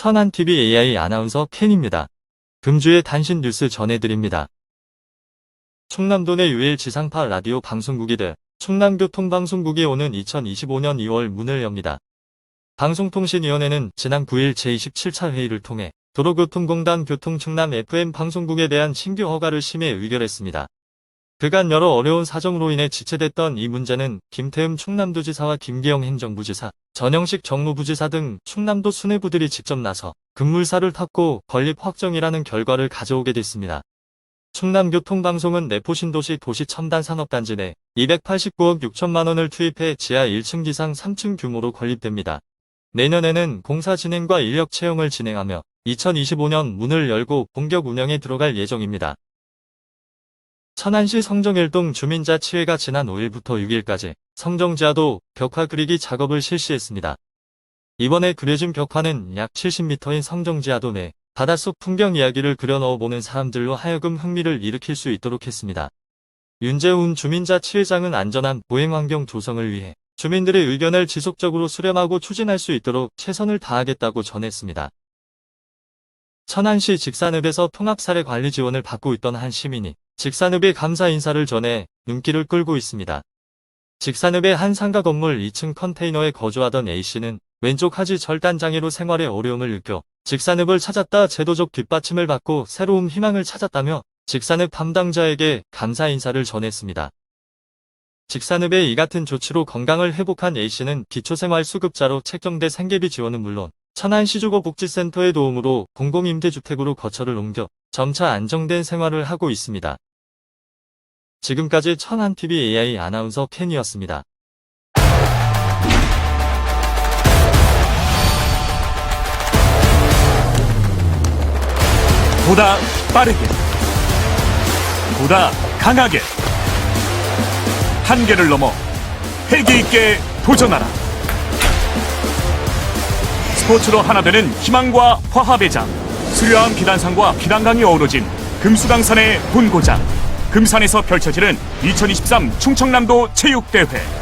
천안TV AI 아나운서 켄입니다. 금주의 단신 뉴스 전해드립니다. 충남도 내 유일 지상파 라디오 방송국이 돼 충남교통방송국이 오는 2025년 2월 문을 엽니다. 방송통신위원회는 지난 9일 제27차 회의를 통해 도로교통공단 교통충남 FM 방송국에 대한 신규 허가를 심의 의결했습니다. 그간 여러 어려운 사정으로 인해 지체됐던 이 문제는 김태흠 충남도지사와 김기영 행정부지사, 전영식 정무부지사 등 충남도 수뇌부들이 직접 나서 급물살을 탔고 건립 확정이라는 결과를 가져오게 됐습니다. 충남교통방송은 내포신도시 도시첨단산업단지 내 289억 6천만 원을 투입해 지하 1층 기상 3층 규모로 건립됩니다. 내년에는 공사 진행과 인력 채용을 진행하며 2025년 문을 열고 본격 운영에 들어갈 예정입니다. 천안시 성정일동 주민자치회가 지난 5일부터 6일까지 성정지하도 벽화 그리기 작업을 실시했습니다. 이번에 그려진 벽화는 약 70m인 성정지하도 내 바닷속 풍경 이야기를 그려넣어 보는 사람들로 하여금 흥미를 일으킬 수 있도록 했습니다. 윤재훈 주민자치회장은 안전한 보행환경 조성을 위해 주민들의 의견을 지속적으로 수렴하고 추진할 수 있도록 최선을 다하겠다고 전했습니다. 천안시 직산읍에서 통학사례 관리 지원을 받고 있던 한 시민이 직산읍에 감사 인사를 전해 눈길을 끌고 있습니다. 직산읍의 한 상가 건물 2층 컨테이너에 거주하던 A씨는 왼쪽 하지 절단 장애로 생활에 어려움을 느껴 직산읍을 찾았다 제도적 뒷받침을 받고 새로운 희망을 찾았다며 직산읍 담당자에게 감사 인사를 전했습니다. 직산읍의 이 같은 조치로 건강을 회복한 A씨는 기초생활수급자로 책정돼 생계비 지원은 물론 천안시주거복지센터의 도움으로 공공임대주택으로 거처를 옮겨 점차 안정된 생활을 하고 있습니다. 지금까지 천안TV AI 아나운서 켄이었습니다. 보다 빠르게 보다 강하게 한계를 넘어 패기 있게 도전하라 스포츠로 하나 되는 희망과 화합의 장 수려한 비단상과 비단강이 어우러진 금수강산의 본고장 금산에서 펼쳐지는 2023 충청남도 체육대회